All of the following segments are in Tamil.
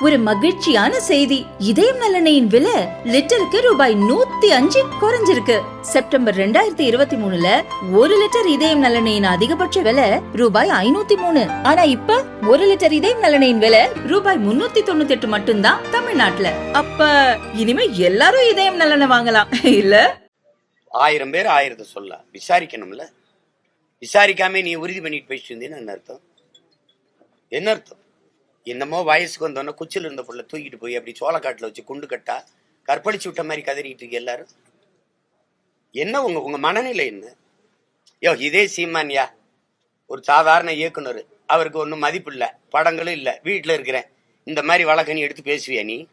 ஒரு மகிழ்ச்சியான செய்தி. இதயம் நலனையின் விலை லிட்டருக்கு ரூபாய் நூத்தி அஞ்சு குறைஞ்சிருக்கு. செப்டம்பர் ரெண்டாயிரத்தி இருபத்தி மூணுல ஒரு லிட்டர் இதயம் நலனையின் அதிகபட்ச விலை ரூபாய் ஐநூத்தி மூணு. ஆனா இப்ப ஒரு லிட்டர் இதயம் நலனையின் விலை ரூபாய் முன்னூத்தி தொண்ணூத்தி எட்டு மட்டும்தான் தமிழ்நாட்டுல. அப்ப இனிமே எல்லாரும் இதயம் நலனை வாங்கலாம். இல்ல? ஆயிரம் பேர் ஆயிரத்தை சொல்ல. விசாரிக்கணும்ல. விசாரிக்காம நீ உறுதி பண்ணிட்டு போயிட்டு இருந்தீன்னு என்ன அர்த்தம்? என்ன அர்த்தம்? என்னமோ வயசுக்கு வந்தோன்னே குச்சில் இருந்த பொருளை தூக்கிட்டு போய் அப்படி சோளக்காட்டில் வச்சு குண்டு கட்டா கற்பழிச்சு விட்ட மாதிரி கதறிட்டு இருக்கு எல்லாரும். என்ன உங்க உங்க மனநிலை என்ன? யோ இதே சீமான்யா ஒரு சாதாரண இயக்குனர். அவருக்கு ஒன்றும் மதிப்பு இல்லை படங்களும் இல்லை வீட்டில் இருக்கிறேன். இந்த மாதிரி வழக்க நீ எடுத்து பேசுவியா நீ?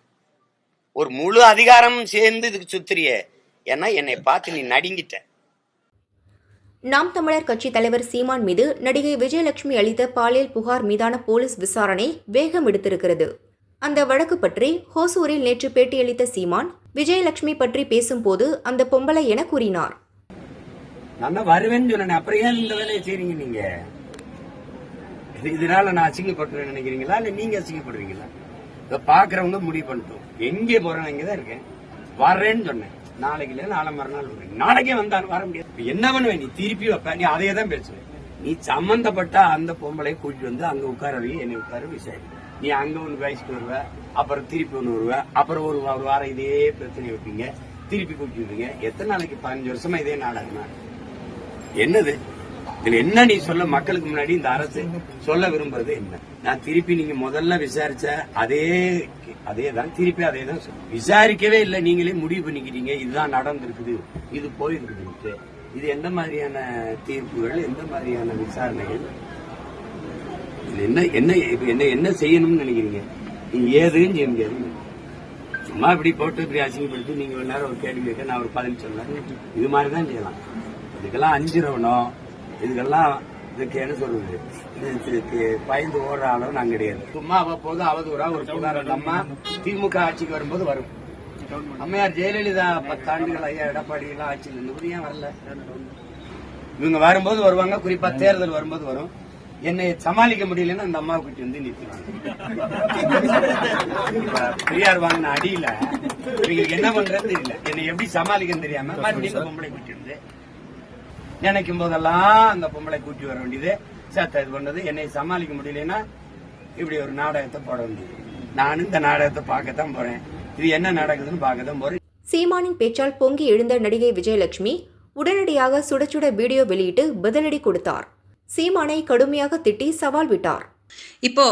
ஒரு முழு அதிகாரம் சேர்ந்து இதுக்கு சுத்துறிய. ஏன்னா என்னை பார்த்து நீ நடுங்கிட்ட. நாம் தமிழர் கட்சி தலைவர் சீமான் மீது நடிகை விஜயலட்சுமி அளித்த பாலியல் புகார் மீதான போலீஸ் விசாரணை வேகம் எடுத்திருக்கிறது. அந்த வழக்கு பற்றி ஹோசூரில் நேற்று பேட்டியளித்த சீமான் விஜயலட்சுமி பற்றி பேசும்போது அந்த பொம்பளை என கூறினார். நான் வருவேன்னு சொன்னேன் அப்புறம் ஏன் இந்த வேலையை செய்றீங்க நீங்க? இதனால நான் அசிங்கப்படுறேன்னு நினைக்கிறீங்களா? இல்ல நீங்க அசிங்கப்படுவீங்களா இதை பாக்குறவங்க முடிவு பண்ணிட்டோம். எங்கே போறேன் இங்கதான் இருக்கேன். வர்றேன்னு சொன்னேன். நாளைக்கு இல்ல நாளை மறுநாள் வருவேன் நாளைக்கே வந்தான் வர முடியாது. என்ன பண்ணுவேன் நீ? திருப்பி வைப்ப. நீ அதையே தான் பேசுவேன் நீ சம்பந்தப்பட்ட அந்த பொம்பளை கூட்டிட்டு வந்து அங்க உட்காரவி என்னை உட்கார விசாரி நீ அங்க ஒண்ணு பேசிட்டு வருவ அப்புறம் திருப்பி ஒண்ணு வருவ அப்புறம் ஒரு ஒரு வாரம் இதே பிரச்சனை வைப்பீங்க. திருப்பி கூட்டிட்டு வருவீங்க. எத்தனை நாளைக்கு? பதினஞ்சு வருஷமா இதே நாடகமா என்னது? இதுல என்ன நீ சொல்ல? மக்களுக்கு முன்னாடி இந்த அரசு சொல்ல விரும்புறது என்ன? நான் திருப்பி நீங்க முதல்ல விசாரிச்ச அதே அதே தான் திருப்பி அதே தான் விசாரிக்கவே இல்லை. நீங்களே முடிவு பண்ணிக்கிறீங்க இதுதான் நடந்திருக்குது. இது போயிருக்குது. இது எந்த மாதிரியான தீர்ப்புகள் எந்த மாதிரியான விசாரணைகள்? இது என்ன என்ன என்ன என்ன செய்யணும்னு நினைக்கிறீங்க? நீங்க ஏதுன்னு செய்ய முடியாது சும்மா இப்படி போட்டு இப்படி அசிங்கப்படுத்தி நீங்க ஒரு நேரம் ஒரு கேள்வி கேட்க நான் ஒரு பதில் சொல்ல இது மாதிரி தான் செய்யலாம். இதுக்கெல்லாம் அஞ்சிரவணும். இதுக்கெல்லாம் இதுக்கு என்ன சொல்றது? இதுக்கு பயந்து ஓடுற அளவு நாங்க கிடையாது. சும்மா அவ்வப்போது அவதூறா ஒரு புகார் அம்மா திமுக ஆட்சிக்கு வரும்போது வரும். அம்மையார் ஜெயலலிதா பத்தாண்டுகள் ஐயா எடப்பாடி எல்லாம் ஆட்சியில் இருந்தபோது ஏன் வரல? இவங்க வரும்போது வருவாங்க குறிப்பா தேர்தல் வரும்போது வரும். என்னை சமாளிக்க முடியலன்னா அந்த அம்மாவை கிட்ட வந்து நிற்கிறாங்க பெரியார் வாங்கின அடியில இவங்களுக்கு என்ன பண்றது தெரியல. என்னை எப்படி சமாளிக்க தெரியாம மறுபடியும் பொம்பளை கிட்ட இருந்து நினைக்கும் போதெல்லாம் அந்த பொம்பளை கூட்டி வர வேண்டியது. சேத்த இது பண்ணது. என்னை சமாளிக்க முடியலன்னா இப்படி ஒரு நாடகத்தை போட வேண்டியது. நானும் இந்த நாடகத்தை பார்க்கத்தான் போறேன். இது என்ன நடக்குதுன்னு பார்க்கத்தான் போறேன். சீமானின் பேச்சால் பொங்கி எழுந்த நடிகை விஜயலட்சுமி உடனடியாக சுட சுட வீடியோ வெளியிட்டு பதிலடி கொடுத்தார். சீமானை கடுமையாக திட்டி சவால் விட்டார். இப்போ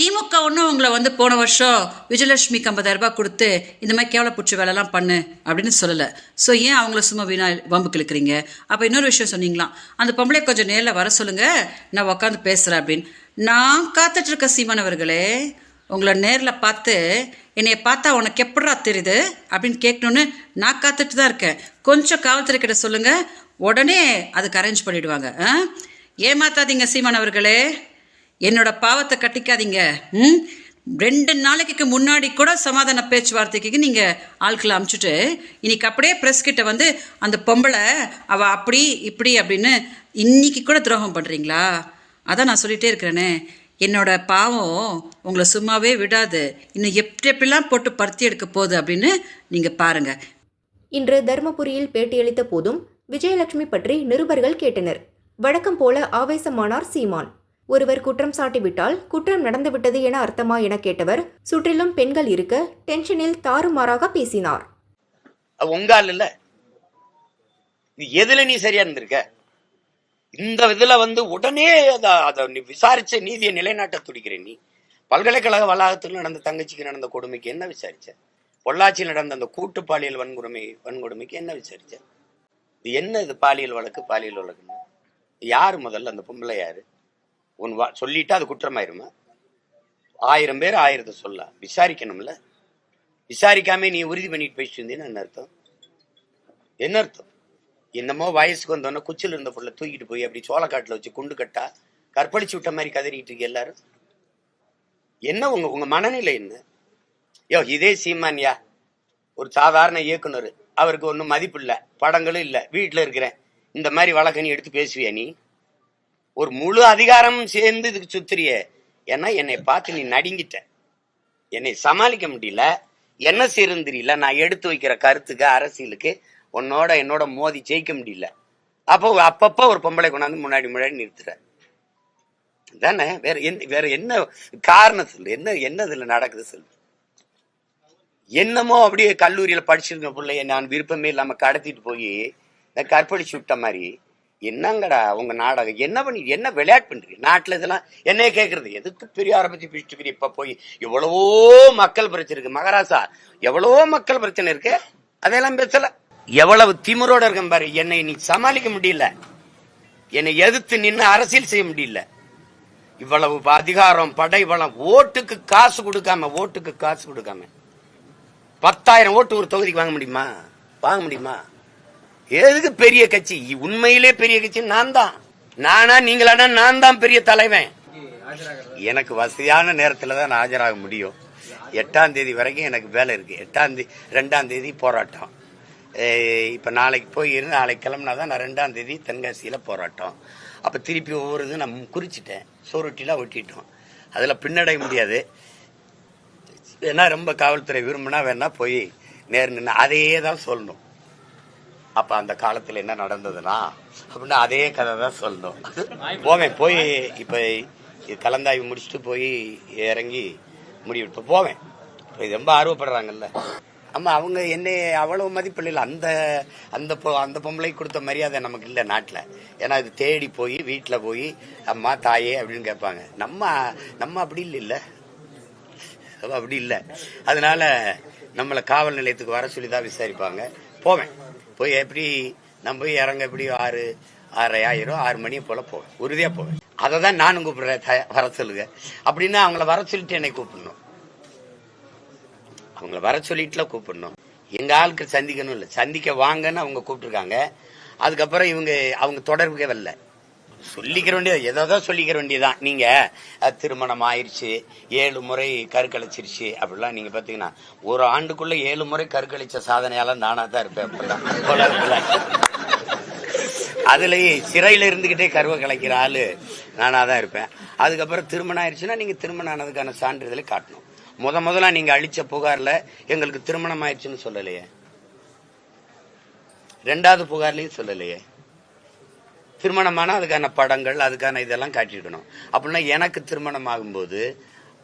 திமுக ஒன்றும் உங்களை வந்து போன வருஷம் விஜயலட்சுமி ஐம்பதாயிரம் ரூபாய் கொடுத்து இந்த மாதிரி கேவலப்புற்ற வேலைலாம் பண்ணு அப்படின்னு சொல்லலை. ஸோ ஏன் அவங்கள சும்மா வீணா வம்பு கிழக்கிறீங்க அப்போ இன்னொரு விஷயம் சொன்னீங்களாம். அந்த பொம்பளை கொஞ்சம் நேரில் வர சொல்லுங்க. நான் உட்காந்து பேசுகிறேன் அப்படின்னு. நான் காத்துட்டு இருக்க சீமானவர்களே உங்களை நேரில் பார்த்து என்னைய பார்த்தா உனக்கு எப்படா தெரியுது அப்படின்னு கேட்கணுன்னு நான் காத்துட்டு தான் இருக்கேன். கொஞ்சம் காவல்துறை கிட்ட சொல்லுங்க. உடனே அதுக்கு அரேஞ்ச் பண்ணிவிடுவாங்க ஆ? ஏமாத்தாதீங்க சீமானவர்களே என்னோட பாவத்தை கட்டிக்காதீங்க. ம்? ரெண்டு நாளைக்கு முன்னாடி கூட சமாதான பேச்சுவார்த்தைக்கு நீங்கள் ஆட்களை அமுச்சுட்டு இன்னைக்கு அப்படியே ப்ரெஸ் கிட்ட வந்து அந்த பொம்பளை அவ அப்படி இப்படி அப்படின்னு இன்னைக்கு கூட துரோகம் பண்ணுறீங்களா அதான் நான் சொல்லிட்டே இருக்கிறேனே. என்னோட பாவம் உங்களை சும்மாவே விடாது. இன்னும் எப்படி எப்படிலாம் போட்டு பருத்தி எடுக்க போகுது அப்படின்னு நீங்கள் பாருங்கள் இன்று தர்மபுரியில் பேட்டியளித்த போதும் விஜயலட்சுமி பற்றி நிருபர்கள் கேட்டனர். வழக்கம் போல ஆவேசமானார் சீமான். ஒருவர் குற்றம் சாட்டிவிட்டால் குற்றம் நடந்துவிட்டது என அர்த்தமா என கேட்டவர் சுற்றிலும் பெண்கள் இருக்க டென்ஷனில் தாறுமாறாக பேசினார். அது உங்க இல்ல. எதுல நீ சரியா இருந்திருக்க? இந்த இதுல வந்து உடனே அதை விசாரிச்ச நீதியை நிலைநாட்ட துடிக்கிற நீ. பல்கலைக்கழக வளாகத்தில் நடந்த தங்கச்சிக்கு நடந்த கொடுமைக்கு என்ன விசாரிச்ச? பொள்ளாச்சியில் நடந்த அந்த கூட்டு பாலியல் வன்கொடுமை வன்கொடுமைக்கு என்ன விசாரிச்ச? இது என்ன இது பாலியல் வழக்கு பாலியல் வழக்குன்னு? யார் முதல்ல? அந்த பொம்பளை யாரு? உன் வா சொல்லிட்டா அது குற்றமாயிருமா? ஆயிரம் பேர் ஆயிரத்தை சொல்ல. விசாரிக்கணும்ல. விசாரிக்காம நீ உறுதி பண்ணிட்டு போயிட்டு இருந்தீன்னு என்ன அர்த்தம்? என்ன அர்த்தம்? என்னமோ வயசுக்கு வந்தோன்னே குச்சில் இருந்த பொருளை தூக்கிட்டு போய் அப்படி சோளக்காட்டில் வச்சு குண்டு கட்டா கற்பழிச்சு விட்ட மாதிரி கதறிட்டு இருக்கு எல்லாரும்? என்ன உங்க உங்க மனநிலை என்ன? யோ இதே சீமான்யா. ஒரு சாதாரண இயக்குனர். அவருக்கு ஒன்றும் மதிப்பு இல்லை. படங்களும் இல்லை. வீட்டில் இருக்கிறேன். இந்த மாதிரி வழக்க நீ எடுத்து பேசுவியா நீ? ஒரு முழு அதிகாரம் சேர்ந்து இதுக்கு சுத்திரிய. ஏன்னா என்னை பார்த்து நீ நடுங்கிட்ட. என்னை சமாளிக்க முடியல. என்ன செய்யறதுன்னு தெரியல. நான் எடுத்து வைக்கிற கருத்துக்கு அரசியலுக்கு உன்னோட என்னோட மோதி ஜெயிக்க முடியல. அப்போ அப்பப்போ ஒரு பொம்பளை கொண்டாந்து முன்னாடி முன்னாடி நிறுத்துற. தானே வேற என்ன வேற என்ன காரணம் சொல்லு. என்ன என்ன இதுல நடக்குது சொல்லு. என்னமோ அப்படியே கல்லூரியில படிச்சிருக்க பிள்ளைய நான் விருப்பமே இல்லாம கடத்திட்டு போய் நான் கற்பழிச்சு விட்ட மாதிரி என்னங்கடா உங்க நாடகம்? என்ன பண்ணி என்ன விளையாட்டு பண்றீங்க? நாட்டுல இதெல்லாம் என்னைய கேட்கறது எதுக்கு பெரியார பத்தி பேசிட்டு இப்ப போய் எவ்வளவோ மக்கள் பிரச்சனை இருக்கு. மகாராசா எவ்வளவோ மக்கள் பிரச்சனை இருக்கு. அதெல்லாம் பேசல. எவ்வளவு திமிரோட இருக்கேன் பாரு. என்னை நீ சமாளிக்க முடியல. என்னை எதிர்த்து நின்று அரசியல் செய்ய முடியல. இவ்வளவு அதிகாரம் படை பலம் ஓட்டுக்கு காசு கொடுக்காம ஓட்டுக்கு காசு கொடுக்காம. பத்தாயிரம் ஓட்டு ஒரு தொகுதிக்கு வாங்க முடியுமா? வாங்க முடியுமா? எதுக்கு பெரிய கட்சி? உண்மையிலே பெரிய கட்சி நான் தான் நானா நீங்களானா நான் தான் பெரிய தலைவன். எனக்கு வசதியான நேரத்துல தான் நான் ஆஜராக முடியும். எட்டாம் தேதி வரைக்கும் எனக்கு வேலை இருக்கு. எட்டாம் தேதி ரெண்டாம் தேதி போராட்டம். இப்போ இப்ப நாளைக்கு போய் இருந்து நாளைக்கு கிளம்புனா தான் நான் ரெண்டாம் தேதி தென்காசியில போராட்டம். அப்ப திருப்பி ஒவ்வொரு இது நான் குறிச்சிட்டேன். சோறுட்டிலாம் ஒட்டிட்டோம். அதில் பின்னடைய முடியாது. வேணா ரொம்ப காவல்துறை விரும்பினா வேணா போய் நேர் நின்று அதையே தான் சொல்லணும். அப்ப அந்த காலத்துல என்ன நடந்ததுன்னா அப்படின்னா அதே கதை தான் சொல்லணும். போவேன் போய் இப்ப கலந்தாய்வு முடிச்சுட்டு போய் இறங்கி முடிவு இப்ப போவேன் இப்ப இது ரொம்ப ஆர்வப்படுறாங்கல்ல. ஆமா அவங்க என்னை அவ்வளவு மதிப்பில்லை அந்த அந்த பொ- அந்த பொம்பளை கொடுத்த மரியாதை நமக்கு இல்லை நாட்டில். ஏன்னா இது தேடி போய் வீட்டில் போய் அம்மா தாயே அப்படின்னு கேட்பாங்க. நம்ம நம்ம அப்படி இல்லை இல்லை. அப்படி இல்லை. அதனால நம்மளை காவல் நிலையத்துக்கு வர சொல்லி தான் விசாரிப்பாங்க. போவேன். போய் எப்படி நம்ம போய் இறங்க எப்படி ஆறு ஆறரை ஆயிரம் ஆறு மணி போல போவேன். உறுதியா போவேன். அதை தான் நானும் கூப்பிடுறேன் வர சொல்லுங்க. அப்படின்னா அவங்கள வர சொல்லிட்டு என்னை கூப்பிடணும். அவங்கள வர சொல்லிட்டுலாம் கூப்பிடணும். எங்க ஆளுக்கு சந்திக்கணும் இல்லை. சந்திக்க வாங்கன்னு அவங்க கூப்பிட்டுருக்காங்க. அதுக்கப்புறம் இவங்க அவங்க தொடர்புக்கே வரல. சொல்லிக்கிற வேண்டியது ஏதோ சொல்லிக்கிற வேண்டியதுதான். நீங்க திருமணம் ஆயிருச்சு ஏழு முறை கருக்கழிச்சிருச்சு அப்படிலாம் நீங்க பாத்தீங்கன்னா ஒரு ஆண்டுக்குள்ள ஏழு முறை கருக்கழிச்ச சாதனையால நானா தான் இருப்பேன் அப்பெல்லாம் அதுலயே சிறையில இருந்துகிட்டே கருவை கலைக்கிற ஆளு நானா தான் இருப்பேன். அதுக்கப்புறம் திருமணம் ஆயிருச்சுன்னா நீங்க திருமணம் ஆனதுக்கான சான்றிதழை காட்டணும். முத முதல்ல நீங்க அழிச்ச புகார்ல எங்களுக்கு திருமணம் ஆயிடுச்சுன்னு சொல்லலையே. ரெண்டாவது புகார்லயும் சொல்லலையே. திருமணமான அதுக்கான படங்கள் அதுக்கான இதெல்லாம் காட்டியிருக்கணும். அப்படின்னா எனக்கு திருமணம் ஆகும்போது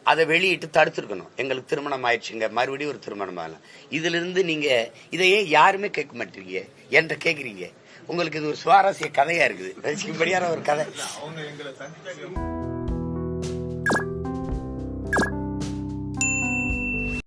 அதை வெளியிட்டு தடுத்துருக்கணும். எங்களுக்கு திருமணம் ஆயிடுச்சுங்க மறுபடியும் ஒரு திருமணம் ஆகலாம் இதுல இருந்து நீங்க இதையே யாருமே கேட்க மாட்டீங்க. என்கிட்ட கேக்குறீங்க உங்களுக்கு இது ஒரு சுவாரஸ்ய கதையா இருக்குது. ரசிக்கும்படியான ஒரு கதை.